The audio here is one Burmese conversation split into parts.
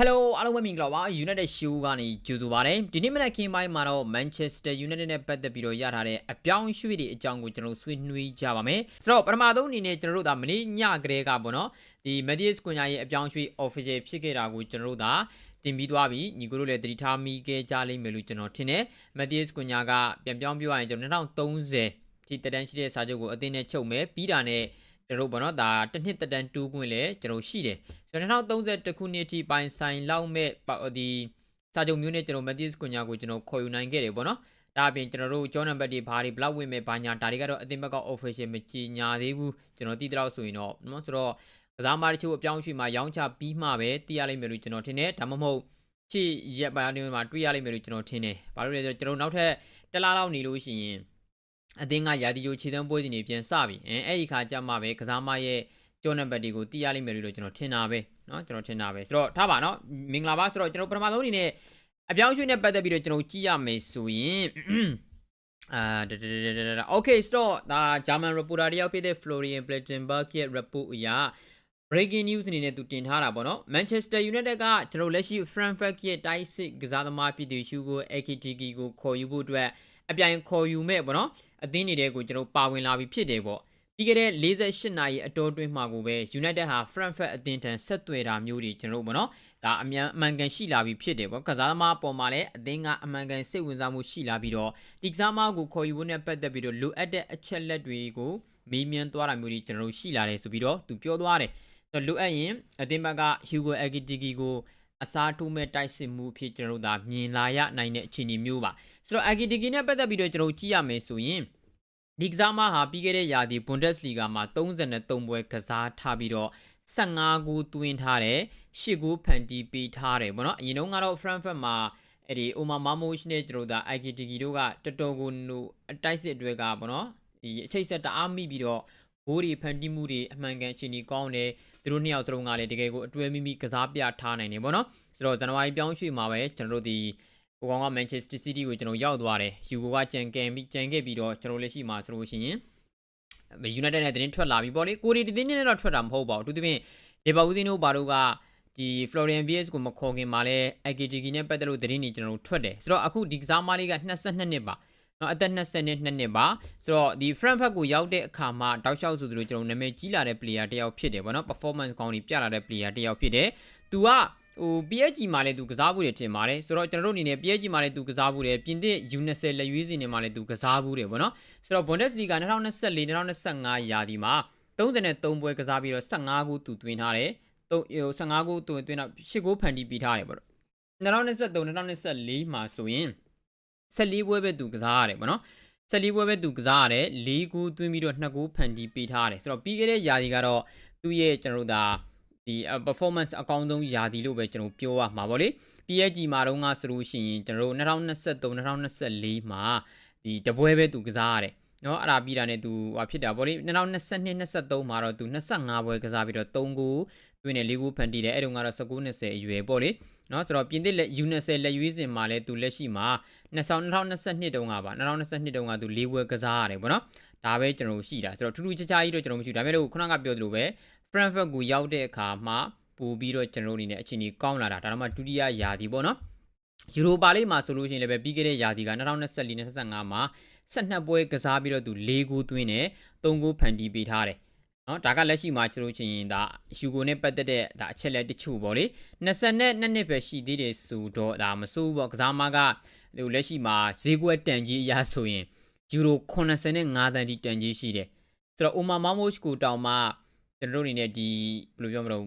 Hello အားလုံးပဲမင်္ဂလာပါ United Show ကနေကြိုဆိုပါရစေဒီနေ့မနက်ခင်းပိုင်းမှာတော့ Manchester United နဲ့ပတ်သက်ပြီးတော့ရထားတဲ့အပြောင်းအရွှေ့တွေအကြောင်းကိုကျွန်တော်တို့ဆွေးနွေးကြပါမယ်ဆိုတော့ပထမဆုံးအနေနဲ့ကျွန်တော်တို့ဒါမနေ့ညကလေးကပေါ့နော်ဒီ Matthias Cunha ရဲ့အပြောင်းအရွှေ့ official ဖြစ်ခဲ့တာကိုကျွန်တော်တို့ဒါတင်ပြီးသွားပြီညီကိုတို့လည်းတတိထားမိခဲ့ကြလိမ့်မယ်လို့ကျွန်တော်ထင်တယ် Matthias Cunha ကပြန်ပြောင်းပြောရရင်ကျွန်တော်2030ဒီတက်တန်းရှိတဲ့စာချုပ်ကိုအသင်းနဲ့ချုပ်မယ်ပြီးတာနဲ့ ကျွန်တော်တို့ဘောနော်ဒါတစ်နှစ်တက်တန်းတူးခွင့်လည်းကျွန်တော်ရှိတယ်ဆိုတော့2030ခုနှစ်ထိပိုင်ဆိုင်လောက်မဲ့ဒီစာချုပ်မျိုးနဲ့ကျွန်တော် Matthias Cunha ကိုကျွန်တော်ခေါ်ယူနိုင်ခဲ့တယ်ပေါ့နော်ဒါအပြင်ကျွန်တော်တို့ဂျော်နံပါတ်တွေဘာတွေဘလောက်ဝင်မဲ့ဘာညာဒါတွေကတော့အသင်းဘက်က official မကြီးညာသေးဘူးကျွန်တော်သိတဲ့လောက်ဆိုရင်တော့နော်ဆိုတော့ကစားမတချို့အပြောင်းအရွှေ့မှာရောင်းချပြီးမှပဲသိရလိမ့်မယ်လို့ကျွန်တော်ထင်တယ်ဒါမှမဟုတ်ချစ်ရက်ပိုင်းတွေမှာတွေ့ရလိမ့်မယ်လို့ကျွန်တော်ထင်တယ်ဘာလို့လဲဆိုတော့ကျွန်တော်နောက်ထပ်တစ်လားလောက်နေလို့ရှိရင် အသင်းကရာသီယိုခြေသွင်းပွဲစဉ်တွေပြန်စပြီအဲအဲ့ဒီခါကျမှပဲကစားမရဲ့ကျော်နံပါတ်တွေကိုသိရလိမ့်မယ်လို့ကျွန်တော်ထင်တာပဲเนาะကျွန်တော်ထင်တာပဲဆိုတော့ထားပါเนาะမင်္ဂလာပါဆိုတော့ကျွန်တော်ပထမဆုံးအနေနဲ့အပြောင်းအရွှေ့နဲ့ပတ်သက်ပြီးတော့ကျွန်တော်ကြည့်ရမယ်ဆိုရင်အာဒါဒါဒါ Okay ဆိုတော့ဒါ German reporter တယောက်ဖြစ်တဲ့ Florian Plettenberg ရဲ့ report အရ breaking news အနေနဲ့သူတင်ထားတာပေါ့နော် Manchester United ကကျွန်တော်လက်ရှိ Frankfurt ရဲ့တိုက်စစ်ကစားသမားဖြစ်သူ Hugo Ekitike ကိုခေါ်ယူဖို့အတွက် အပြိုင်ခေါ်ယူမဲ့ပေါ့နော်အသင်းတွေကိုကျွန်တော်ပါဝင်လာပြီဖြစ်တယ်ပေါ့ပြီးခဲ့တဲ့48နာရီအတော်အတွင်းမှာကိုပဲ United ဟာ Frankfurt အသင်းထံဆက်သွယ်တာမျိုးတွေကျွန်တော်ပေါ့နော်ဒါအမြန်အမှန်ကန်ရှိလာပြီဖြစ်တယ်ပေါ့ကစားသမားပေါ်မှာလည်းအသင်းကအမှန်ကန်စိတ်ဝင်စားမှုရှိလာပြီးတော့ဒီကစားသမားကိုခေါ်ယူဖို့နဲ့ပတ်သက်ပြီးတော့လိုအပ်တဲ့အချက်လက်တွေကိုမေးမြန်းသွားတာမျိုးတွေကျွန်တော်ရှိလာတယ်ဆိုပြီးတော့သူပြောသွားတယ်လိုအပ်ရင်အသင်းဘက်က Hugo Ekitike ကို အစားထိုးမဲ့တိုက်စစ်မှုဖြစ်ကျွန်တော်တို့ဒါမြင်လာရနိုင်တဲ့အခြေအနေမျိုးပါဆိုတော့ Ekitike နဲ့ပတ်သက်ပြီးတော့ကျွန်တော်ကြည့်ရမယ်ဆိုရင်ဒီကစားမဟာပြီးခဲ့တဲ့ရာသီ Bundesliga မှာ33ပွဲကစားထားပြီးတော့15ဂိုးသွင်းထားတယ်10ဂိုးဖန်တီးပေးထားတယ်ဗောနော်အရင်တုန်းကတော့ Frankfurt မှာအဲ့ဒီ Omar Mamush နဲ့ကျွန်တော်တို့ဒါ Ekitike တို့ကတော်တော်ကိုအတိုက်စစ်အတွက်ကဗောနော်ဒီအချိတ်ဆက်တအားမိပြီးတော့ ဘိုးတွေဖန်တီးမှုတွေအမှန်ကန်အခြေအနေကောင်းတယ်သူတို့နှစ်ယောက်စလုံးကလည်းတကယ်ကိုအတွဲမိမိကစားပြထားနိုင်တယ်ဗောနော်ဆိုတော့ဇန်နဝါရီပြောင်းရွှေ့မှာပဲကျွန်တော်တို့ဒီကိုကောင်က Manchester City ကိုကျွန်တော်ရောက်သွားတယ်ယူကိုကကြံကင်ပြီးကြံခဲ့ပြီးတော့ကျွန်တော်လက်ရှိမှာဆိုလို့ရှိရင် United နဲ့တင်းထွက်လာပြီပေါ့လေကိုရီတင်းနဲ့တော့ထွက်တာမဟုတ်ပါဘူးသူသဖြင့်လေဘာဝူးသင်းတို့ဘာတို့ကဒီ Florian Viegas ကိုမခေါ်ခင်မှာလဲ Ekitike နဲ့ပတ်သက်လို့သတင်းတွေကျွန်တော်တို့ထွက်တယ်ဆိုတော့အခုဒီကစားမလေးက22နှစ်ပါ နော်အသက်22နှစ်ပါဆိုတော့ဒီ Frankfurt ကိုရောက်တဲ့အခါမှာတောက်လျှောက်ဆိုသူတို့ကျွန်တော်နာမည်ကြီးလာတဲ့ player တယောက်ဖြစ်တယ်ဗောနော် performance ကောင်းကြီးပြလာတဲ့ player တယောက်ဖြစ်တယ်သူကဟို PSG မှာလည်းသူကစားဘူးတယ်ထင်ပါတယ်ဆိုတော့ကျွန်တော်တို့အနေနဲ့ PSG မှာလည်းသူကစားဘူးတယ်ပြင်သစ် U20 လက်ရွေးစင်တွေမှာလည်းသူကစားဘူးတယ်ဗောနော်ဆိုတော့ Bundesliga 2024 2025ရာသီမှာ33ပွဲကစားပြီးတော့15ဂိုးသူသွင်းထားတယ်ဟို15ဂိုးသူသွင်းတော့10ဂိုးဖန်တီးပြီးထားတယ်ဗောနော်2023 2024မှာဆိုရင် 14ပွဲပဲသူကစားရတယ်ဗောနော်14ပွဲပဲသူကစားရတယ်၄ဂိုးသွင်းပြီးတော့2ဂိုးဖန်တီးပေးထားတယ်ဆိုတော့ပြီးခဲ့တဲ့ရာသီကတော့သူ့ရဲ့ကျွန်တော်တို့ဒါဒီ performance အကောင်းဆုံးယာဒီလို့ပဲကျွန်တော်ပြောရမှာပေါ့လေ PSG မှာတော့ငါဆိုလို့ရှိရင်ကျွန်တော်တို့2023 2024မှာဒီတပွဲပဲသူကစားရတယ်နော်အဲ့ဒါပြီးတာနဲ့သူဟာဖြစ်တာပေါ့လေ2022 23မှာတော့သူ25ပွဲကစားပြီးတော့3ဂိုး တွင်းနဲ့၄ဂိုးဖန်တီးတယ်အဲ့တုန်းကတော့19 20အရွယ်ပေါ့လေနော်ဆိုတော့ပြင်သစ်လက် U20 လက်ရွေးစင်မှာလဲသူလက်ရှိမှာ2022တုန်းကပါ2022တုန်းကသူ၄ပွဲကစားရတယ်ပေါ့နော်ဒါပဲကျွန်တော်ရှိတာဆိုတော့ထူးထူးခြားခြားကြီးတော့ကျွန်တော်မရှိဘူးဒါပေမဲ့လို့ခုနကပြောသလိုပဲ Frankfurt ကိုရောက်တဲ့အခါမှာပို့ပြီးတော့ကျွန်တော်တို့အနေနဲ့အချိန်ကြီးကောင်းလာတာဒါတော့မှဒုတိယယာတီပေါ့နော်ယူရိုပါလိမှာဆိုလို့ရှိရင်လည်းပဲပြီးခဲ့တဲ့ယာတီက2024-2025မှာ12ပွဲကစားပြီးတော့သူ၄ဂိုးသွင်းတယ်3ဂိုးဖန်တီးပေးထားတယ် နော်ဒါကလက်ရှိမှာကျွန်တော်ချင်းဒါယူဂိုနဲ့ပတ်သက်တဲ့ဒါအချက်လက်တချို့ပေါ့လေ20နဲ့2နှစ်ပဲရှိသေးတယ်ဆိုတော့ဒါမစိုးဘူးပေါ့ကစားမကဟိုလက်ရှိမှာဈေးကွက်တန်ကြီးအရဆိုရင်ယူရို85တန်ကြီးတန်ကြီးရှိတယ်ဆိုတော့အိုမာမာမို့ချ်ကိုတောင်မှကျွန်တော်တို့အနေနဲ့ဒီဘယ်လိုပြောမလို့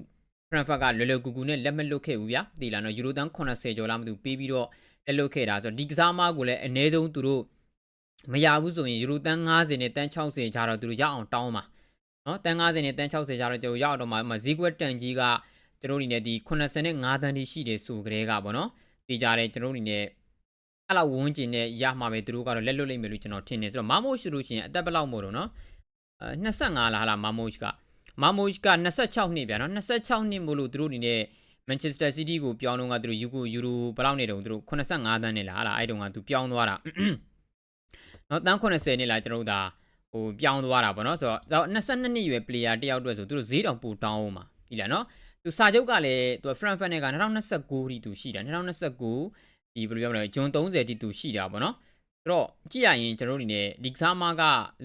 Frankfurt ကလွယ်လွယ်ကူကူနဲ့လက်မလွတ်ခဲ့ဘူးဗျာဒီလာတော့ယူရိုတန်80ကျော်လားမသိဘူးပေးပြီးတော့လက်လွတ်ခဲ့တာဆိုတော့ဒီကစားမကိုလည်းအနည်းဆုံးသူတို့မရဘူးဆိုရင်ယူရိုတန်90နဲ့တန်60ကြာတော့သူတို့ရအောင်တောင်းပါ နော်တန်90နဲ့တန်60ကြာတော့ကျွန်တော်ရအောင်တော့မှဈေးကွက်တန်ကြီးကကျွန်တော်အနေနဲ့ဒီ85တန်ကြီးရှိတယ်ဆိုကြတဲ့ကပေါ့နော်ဒီကြတယ်ကျွန်တော်အနေနဲ့အဲ့လောက်ဝန်းကျင်နဲ့ရမှာပဲသူတို့ကတော့လက်လွတ်လိမ့်မယ်လို့ကျွန်တော်ထင်နေဆိုတော့မမို့ရှိလို့ရှိရင်အသက်ဘယ်လောက်မို့တော့နော်အဲ25လားဟာလားမမို့ကမာမို့က26နှစ်ဗျာနော်26နှစ်မို့လို့သူတို့အနေနဲ့ Manchester City ကိုပြောင်းတော့ကသူတို့ယူကိုယူရိုဘယ်လောက်နေတုန်းသူတို့85သန်းနဲ့လားဟာလားအဲ့တုန်းကသူပြောင်းသွားတာနော်တန်း80နဲ့လားကျွန်တော်တို့ဒါ ဟိုပြောင်းသွားတာပေါ့နော်ဆိုတော့22နှစ်ရွယ် player တယောက်အတွက်ဆိုသူတို့ဈေးတောင်ပိုတောင်းအောင်ပါပြီလားနော်သူသူစာချုပ်ကလည်းသူ Frankfurt နဲ့က2029ထိသူရှိတာ2029ဒီဘယ်လိုပြောမလဲဂျွန်30ထိသူရှိတာပေါ့နော်ဆိုတော့ကြည့်ရရင်ကျွန်တော်တို့အနေနဲ့ဒီကစားမက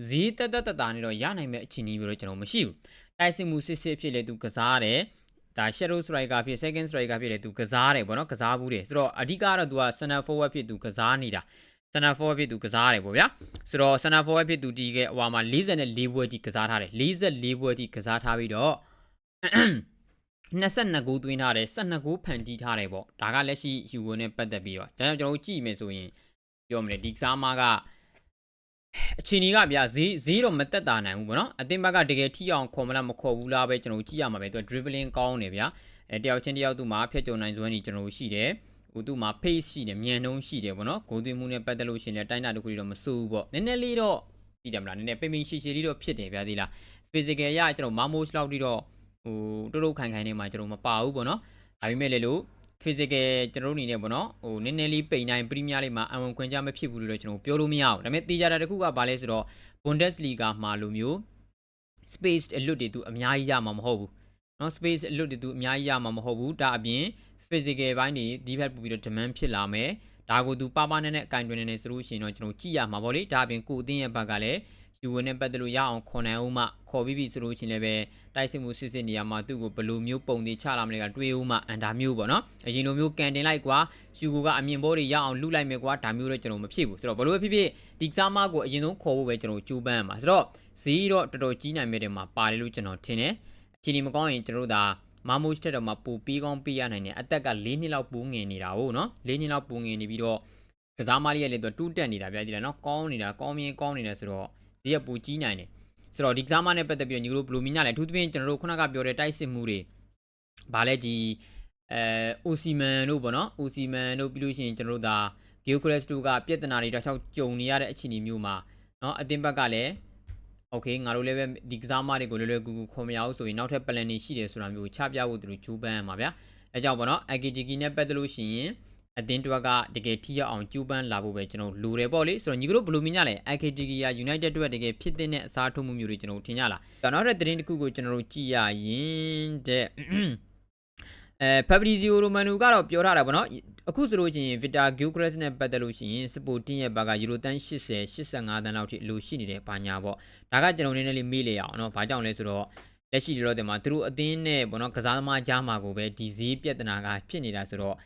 ဈေးတက်တက်တက်တာနဲ့တော့ရနိုင်မဲ့အခြေအနေမျိုးတော့ကျွန်တော်မရှိဘူးတိုက်စစ်မှုစစ်စစ်ဖြစ်လေသူကစားတယ်ဒါ shadow striker ဖြစ် second striker ဖြစ်လေသူကစားတယ်ပေါ့နော်ကစားဘူးတယ်ဆိုတော့အဓိကတော့သူက center forward ဖြစ်သူကစားနေတာ center forward ဖြစ်သူကစားရတယ်ပေါ့ဗျာဆိုတော့ center forward ဖြစ်သူဒီကဟိုမှာ44ဘွဲထိကစားထားတယ်44ဘွဲထိကစားထားပြီးတော့22ဂိုးသွင်းထားတယ်12ဂိုးဖန်တီးထားတယ်ပေါ့ဒါကလက်ရှိယူဝင်နဲ့ပတ်သက်ပြီးတော့ဒါကြောင့်ကျွန်တော်တို့ကြည့်မယ်ဆိုရင်ပြောမလဲဒီကစားမကအချင်းကြီးကဗျာဈေးဈေးတော့မတက်တာနိုင်ဘူးပေါ့နော်အသင်းဘက်ကတကယ်ထိအောင်ခေါ်မလားမခေါ်ဘူးလားပဲကျွန်တော်တို့ကြည့်ရမှာပဲသူက dribbling ကောင်းတယ်ဗျာအဲတယောက်ချင်းတယောက်သူ့မှာဖျက်ကြုံနိုင်စွမ်းနေကျွန်တော်တို့ရှိတယ် ဟိုသူ့မှာ pace ရှိတယ်မြန်နှုံးရှိတယ်ပေါ့နော်ဂိုးသွင်းမှုနဲ့ပတ်သက်လို့ရှိရင်လည်းတိုင်းတာတစ်ခုတော့မစိုးဘူးပေါ့နည်းနည်းလေးတော့သိတယ်မလားနည်းနည်းပိမ့်ပိမ့်ရှည်ရှည်လေးတော့ဖြစ်တယ်ဗျာဒီလား physical ရကျွန်တော် mamos လောက်တိတော့ဟိုတိုးတိုးခိုင်ခိုင်နေမှာကျွန်တော်မပါဘူးပေါ့နော်ဒါပေမဲ့လေလို့ physical ကျွန်တော်တို့အနေနဲ့ပေါ့နော်ဟိုနည်းနည်းလေးပိန်တိုင်း Premier League မှာအဝင်ခွင့်ကြမဖြစ်ဘူးလို့တော့ကျွန်တော်ပြောလို့မရဘူးဒါပေမဲ့တေးကြတာတစ်ခုကဘာလဲဆိုတော့ Bundesliga မှာလိုမျိုး space အလွတ်တွေသူအများကြီးရမှာမဟုတ်ဘူးเนาะ space အလွတ်တွေသူအများကြီးရမှာမဟုတ်ဘူးဒါအပြင် physical ဘိုင်းတွေဒီဘက်ပို့ပြီးတော့ demand ဖြစ်လာမယ်ဒါကိုသူပါပါနဲ့နဲ့အကင်တွင်နေနေဆိုလို့ရှိရင်တော့ကျွန်တော်ကြည့်ရမှာပေါ့လေဒါအပြင်ကိုအသင်းရဲ့ဘက်ကလည်းယူဝင်နဲ့ပတ်သက်လို့ရအောင်ခွန်နိုင်အောင်မှခေါ်ပြီးပြီဆိုလို့ရှိရင်လည်းပဲတိုက်စစ်မှုစစ်စစ်နေရာမှာသူ့ကိုဘယ်လိုမျိုးပုံသေးချလာမလဲကတွေးဦးမှအန်ဒါမျိုးပေါ့နော်အရင်လိုမျိုးကန်တင်လိုက်ကွာယူကိုကအမြင်ဘောတွေရအောင်လှုပ်လိုက်မယ်ကွာဒါမျိုးတော့ကျွန်တော်မဖြစ်ဘူးဆိုတော့ဘယ်လိုပဲဖြစ်ဖြစ်ဒီကစားမကိုအရင်ဆုံးခေါ်ဖို့ပဲကျွန်တော်ကြိုးပမ်းရမှာဆိုတော့ဈေးတော့တော်တော်ကြီးနိုင်မဲ့တယ်မှာပါတယ်လို့ကျွန်တော်ထင်တယ်အချိန်ဒီမကောင်းရင်ကျွန်တော်တို့ဒါ မမိုးစ်တက်တော့မှပူပြီးကောင်းပြီးရနိုင်တယ်အသက်က၄နှစ်လောက်ပူငင်နေတာဟုတ်နော်၄နှစ်လောက်ပူငင်နေပြီးတော့ကစားမလေးရဲ့လေတော့တူးတက်နေတာဗျာဒီလားနော်ကောင်းနေတာကောင်းမြင်ကောင်းနေတယ်ဆိုတော့ဈေးကပူကြီးနိုင်တယ်ဆိုတော့ဒီကစားမနဲ့ပတ်သက်ပြီးညီတို့ဘယ်လိုမြင်ကြလဲအထူးသဖြင့်ကျွန်တော်တို့ခုနကပြောတဲ့တိုက်စစ်မှုတွေဗာလဲဒီအဲအိုစီမန်တို့ပေါ့နော်အိုစီမန်တို့ပြီးလို့ရှိရင်ကျွန်တော်တို့ဒါဂီယိုခရက်စတူကပြဿနာတွေတော့ချောက်ကြုံနေရတဲ့အခြေအနေမျိုးမှာเนาะအတင်းဘက်ကလည်း โอเคငါတို့လည်းပဲဒီကစားမတွေကိုလွယ်လွယ်ကူကူခေါ်မရအောင်ဆိုရင်နောက်ထပ် plan တွေရှိတယ်ဆိုတာမျိုးချပြဖို့သူတို့ဂျူးပန်းရမှာဗျာအဲကြောင့်ပေါ့နော် AKGK နဲ့ပတ်သက်လို့ရှိရင်အတင်းတွက်ကတကယ်ထိရောက်အောင်ကြိုးပမ်းလာဖို့ပဲကျွန်တော်လိုတယ်ပေါ့လေဆိုတော့ညီတို့ဘယ်လိုမြင်ကြလဲ AKGK က United တွက်တကယ်ဖြစ်တဲ့အစားထိုးမှုမျိုးတွေကျွန်တော်ထင်ကြလားနောက်တဲ့သတင်းတစ်ခုကိုကျွန်တော်တို့ကြည့်ရရင်တဲ့ အဲ Fabrizio Romano ကတော့ပြောထားတာပေါ့နော်အခုဆိုလို့ချင်း Victor Gyokeres နဲ့ပတ်သက်လို့ရှိရင် Sporting ရဲ့ဘက်ကယူရိုတန်း80 85တန်းလောက်ထိအလိုရှိနေတယ်ဘာညာပေါ့ဒါကကျွန်တော်နည်းနည်းလေးမေးလေအောင်နော်ဘာကြောင့်လဲဆိုတော့လက်ရှိလောတဲ့မှာသူတို့အသင်းနဲ့ပေါ့နော်ကစားသမားကြားမှာကိုပဲဒီဈေးပြဿနာကဖြစ်နေတာဆိုတော့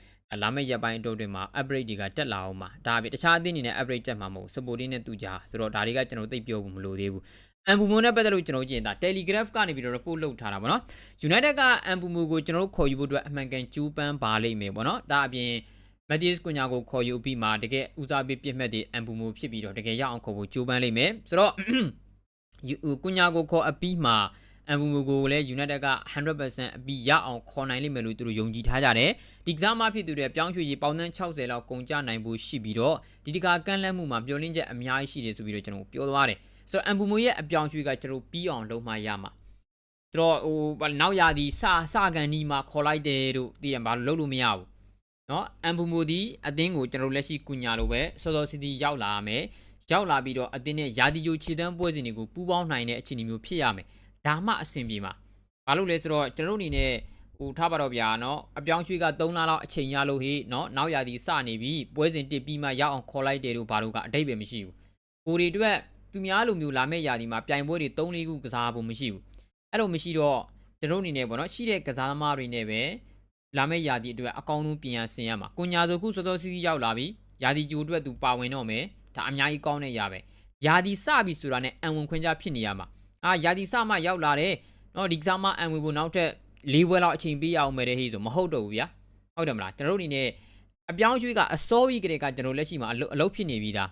လာမယ့်ရက်ပိုင်းအတုပ်တွေမှာ upgrade တွေကတက်လာအောင်မှာဒါပဲတခြားအသင်းတွေနဲ့ upgrade တက်မှာမဟုတ် Sporting နဲ့သူကြားဆိုတော့ဒါတွေကကျွန်တော်သိပြောဖို့မလိုသေးဘူး အမ်ဘူမိုနဲ့ပတ်သက်လို့ကျွန်တော်ကြည့်ရင်ဒါ Telegraph ကနေပြီးတော့ report လုပ်ထားတာပေါ့နော် United ကအမ်ဘူမိုကိုကျွန်တော်တို့ခေါ်ယူဖို့အတွက်အမှန်ကန်ကျူးပန်းပါလိမ့်မယ်ပေါ့နော်ဒါအပြင် Matthews ကွန်ညာကိုခေါ်ယူပြီးမှတကယ်ဦးစားပေးပြစ်မှတ်တွေအမ်ဘူမိုဖြစ်ပြီးတော့တကယ်ရအောင်ခေါ်ဖို့ကြိုးပမ်းလိမ့်မယ်ဆိုတော့ကွန်ညာကိုခေါ်အပြီးမှအမ်ဘူမိုကိုလည်း United က100%အပြီးရအောင်ခေါ်နိုင်လိမ့်မယ်လို့သူတို့ယုံကြည်ထားကြတယ်ဒီကစားမဖြစ်သူတွေပြောင်းရွှေ့ရေးပေါင်သန်း60လောက်ကုန်ကျနိုင်ဖို့ရှိပြီးတော့ဒီတကာကန့်လန့်မှုမှာမျှော်လင့်ချက်အများကြီးရှိတယ်ဆိုပြီးတော့ကျွန်တော်ပြောသွားတယ် ဆိုတော့အမ်ဘူမိုရဲ့အပြောင်းရွှေ့ကကျွန်တော်ပြီးအောင်လုပ်မှရမှာဆိုတော့ဟိုနောက်ရာဒီစစကန်ဒီမှာခေါ်လိုက်တယ်တို့သိရမှာလုပ်လို့မရဘူးနော်အမ်ဘူမိုဒီအသင်းကိုကျွန်တော်လက်ရှိကုညာလိုပဲစောစောစီစီရောက်လာမယ်ရောက်လာပြီးတော့အသင်းနဲ့ယာတီယိုခြေတန်းပွဲစဉ်တွေကိုပူးပေါင်းနိုင်တဲ့အခြေအနေမျိုးဖြစ်ရမယ်ဒါမှအဆင်ပြေမှာဘာလို့လဲဆိုတော့ကျွန်တော်အနေနဲ့ဟိုထားပါတော့ဗျာနော်အပြောင်းရွှေ့က3လလောက်အချိန်ရလို့ဟေ့နော်နောက်ရာဒီစနေပြီပွဲစဉ်တစ်ပြီးမှရောက်အောင်ခေါ်လိုက်တယ်လို့ဘာလို့ကအတိတ်ပဲမရှိဘူးကိုရီအတွက် သူများလိုမျိုးလာမဲ့ရာဒီမှာပြိုင်ပွဲတွေ3-4ခုကစားဖို့မရှိဘူးအဲ့လိုမရှိတော့ကျွန်တော်အနေနဲ့ပေါ့နော်ရှိတဲ့ကစားသမားတွေနဲ့ပဲလာမယ့်ယာတီအတွက်အကောင်းဆုံးပြင်ရဆင်ရမှာကိုညာဆိုခုစောစောစီးစီးရောက်လာပြီယာတီဂျိုအတွက်သူပါဝင်တော့မယ်ဒါအများကြီးကောင်းတဲ့ຢာပဲယာတီစပြီဆိုတာနဲ့အံဝင်ခွင့်ကြဖြစ်နေရမှာအာယာတီစမှရောက်လာတယ်နော်ဒီကစားမအံဝင်ဖို့နောက်ထပ်၄ဘွဲလောက်အချိန်ပေးရအောင်မယ်တဲ့ဟေးဆိုမဟုတ်တော့ဘူးဗျာဟုတ်တယ်မလားကျွန်တော်တို့အနေနဲ့အပြောင်းရွှေ့ကအစောကြီးကလေးကကျွန်တော်လက်ရှိမှာအလုပ်အလုပ်ဖြစ်နေပြီသား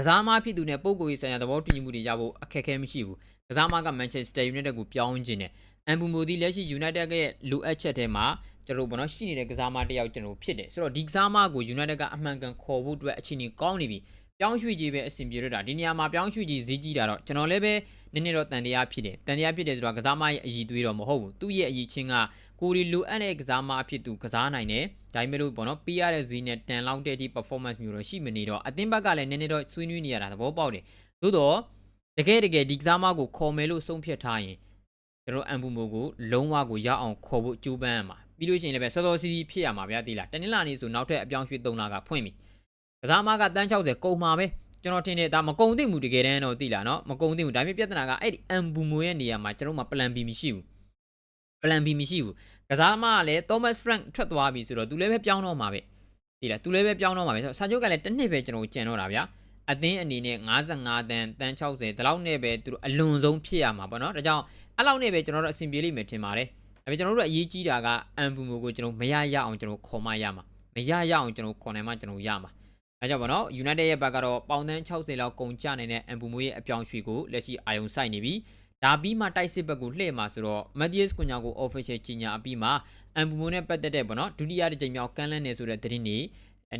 ကစားမဖြစ်သူနဲ့ပုံကိုယ်ရေးဆိုင်ရာသဘောတူညီမှုတွေရဖို့အခက်အခဲမရှိဘူးကစားမက Manchester United ကိုပြောင်းခြင်းနဲ့အမ်ဘူမိုဒီလက်ရှိ United ရဲ့လိုအပ်ချက်ထဲမှာကျွန်တော်ဘောနော်ရှိနေတဲ့ကစားမတစ်ယောက်ကျွန်တော်ဖြစ်တယ်ဆိုတော့ဒီကစားမကို United ကအမှန်ကန်ခေါ်ဖို့အတွက်အချိန်ကြီးကောင်းနေပြီပြောင်းရွှေ့ကြီးပဲအဆင်ပြေရတာဒီနေရာမှာပြောင်းရွှေ့ကြီးဈေးကြီးတာတော့ကျွန်တော်လည်းပဲနည်းနည်းတော့တန်တရားဖြစ်တယ်တန်တရားဖြစ်တယ်ဆိုတော့ကစားမရဲ့အည်သွေးတော့မဟုတ်ဘူးသူ့ရဲ့အည်ချင်းက ကိုရီလိုအပ်တဲ့ကစားမအဖြစ်သူကစားနိုင်တယ်ဒါပေမဲ့လို့ပေါ့နော်ပေးရတဲ့ဈေးနဲ့တန်လောက်တဲ့အထိ performance မျိုးတော့ရှိမနေတော့အသင်းဘက်ကလည်းနည်းနည်းတော့ဆွေးနွေးနေရတာသဘောပေါက်တယ်သို့တော့တကယ်တကယ်ဒီကစားမကိုခေါ်မယ်လို့ဆုံးဖြတ်ထားရင်ကျွန်တော်အန်ပူမိုကိုလုံးဝကိုရအောင်ခေါ်ဖို့ကြိုးပမ်းရမှာပြီးလို့ရှိရင်လည်းပဲစောစောစီးစီးဖြစ်ရမှာဗျာတိလားတနင်္လာနေ့ဆိုနောက်ထပ်အပြောင်းရွှေ့3လကဖွင့်ပြီကစားမကတန်း60ကုန်မှာပဲကျွန်တော်ထင်တယ်ဒါမကုံသိမှုတကယ်တမ်းတော့တိလားနော်မကုံသိမှုဒါပေမဲ့ပြဿနာကအဲ့ဒီအန်ပူမိုရဲ့နေရာမှာကျွန်တော်မှ plan B မရှိဘူး plan B မရှိဘူးကစားမကလည်း Thomas Frank ထွက်သွားပြီဆိုတော့သူလည်းပဲပြောင်းတော့မှာပဲတိလားသူလည်းပဲပြောင်းတော့မှာပဲဆိုတော့စာချုပ်ကလည်းတစ်နှစ်ပဲကျွန်တော်ကြံတော့တာဗျာအသင်းအနေနဲ့55တန်တန်60ဒီလောက်နဲ့ပဲသူတို့အလွန်ဆုံးဖြစ်ရမှာပေါ့နော်ဒါကြောင့်အဲ့လောက်နဲ့ပဲကျွန်တော်တို့အဆင်ပြေလိမ့်မယ်ထင်ပါတယ်ဒါပေမဲ့ကျွန်တော်တို့အရေးကြီးတာကအမ်ဘူမိုကိုကျွန်တော်မရရအောင်ကျွန်တော်ခေါ်မရမှာမရရအောင်ကျွန်တော်ခေါ်နိုင်မှကျွန်တော်ရမှာအဲကြောင့်ပေါ့နော် United ရဲ့ဘက်ကတော့ပေါင်တန်း60လောက်ကုန်ကျနေတဲ့အမ်ဘူမိုရဲ့အပြောင်းရွှေ့ကိုလက်ရှိအာယုံစိုက်နေပြီ ဒါပြီးမှတိုက်စစ်ဘက်ကိုလှည့်မှာဆိုတော့ Matthias Cunha ကို official ကြီးညာအပြီးမှာအမ်ဘူမိုနဲ့ပတ်သက်တဲ့ပေါ့နော်ဒုတိယတစ်ကြိမ်မြောက်ကမ်းလှမ်းနေဆိုတဲ့သတင်းတွေ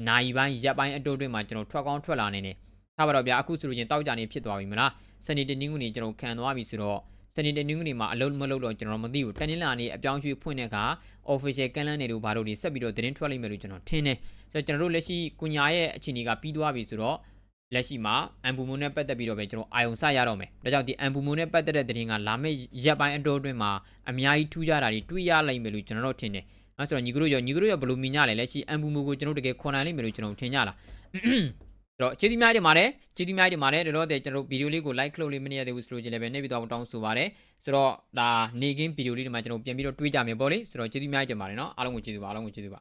နိုင်ပိုင်းရက်ပိုင်းအတိုးတွင်းမှာကျွန်တော်ထွက်ကောင်းထွက်လာနေတယ်ထားပါတော့ဗျာအခုဆိုလို့ချင်းတောက်ကြနေဖြစ်သွားပြီမလားစနေတနင်္ဂနွေကျွန်တော်ခံသွားပြီဆိုတော့စနေတနင်္ဂနွေမှာအလုံးမလုံးတော့ကျွန်တော်မသိဘူးတနင်္လာနေ့အပြောင်းရွှေ့ဖွင့်တဲ့အခါ official ကန်လန်းနေတို့ဘာလို့ဒီဆက်ပြီးတော့သတင်းထွက်လိမ့်မယ်လို့ကျွန်တော်ထင်တယ်ဆိုတော့ကျွန်တော်တို့လက်ရှိကုညာရဲ့အခြေအနေကပြီးသွားပြီဆိုတော့ လက်ရှိမှာအမ်ဘူမွန်နဲ့ပတ်သက်ပြီးတော့ပဲကျွန်တော်အာယုံစရတော့မယ်ဒါကြောင့်ဒီအမ်ဘူမွန်နဲ့ပတ်သက်တဲ့သတင်းကလာမယ့်ရက်ပိုင်းအတော်အတွင်းမှာအများကြီးထူးခြားတာတွေတွေ့ရလိမ့်မယ်လို့ကျွန်တော်တို့ထင်တယ်အဲဆိုတော့ညီကတို့ရောညီကတို့ရောဘယ်လိုမြင်ကြလဲလက်ရှိအမ်ဘူမွန်ကိုကျွန်တော်တို့တကယ်ခွန်နိုင်လိမ့်မယ်လို့ကျွန်တော်ထင်ကြလား အဲ့တော့ကျေးဇူးများတင်ပါတယ်ကျေးဇူးများတင်ပါတယ်တော်တော်တဲ့ကျွန်တော်ဗီဒီယိုလေးကို like လုပ်လေးမနေရသေးဘူးဆိုလို့ချင်းလည်းပဲနေပြီးတော့တောင်းဆိုပါတယ်ဆိုတော့ဒါနေကင်းဗီဒီယိုလေးတွေမှာကျွန်တော်ပြန်ပြီးတော့တွေးကြမယ်ပေါ့လေဆိုတော့ကျေးဇူးများတင်ပါတယ်เนาะအားလုံးကိုကျေးဇူးပါအားလုံးကိုကျေးဇူးပါ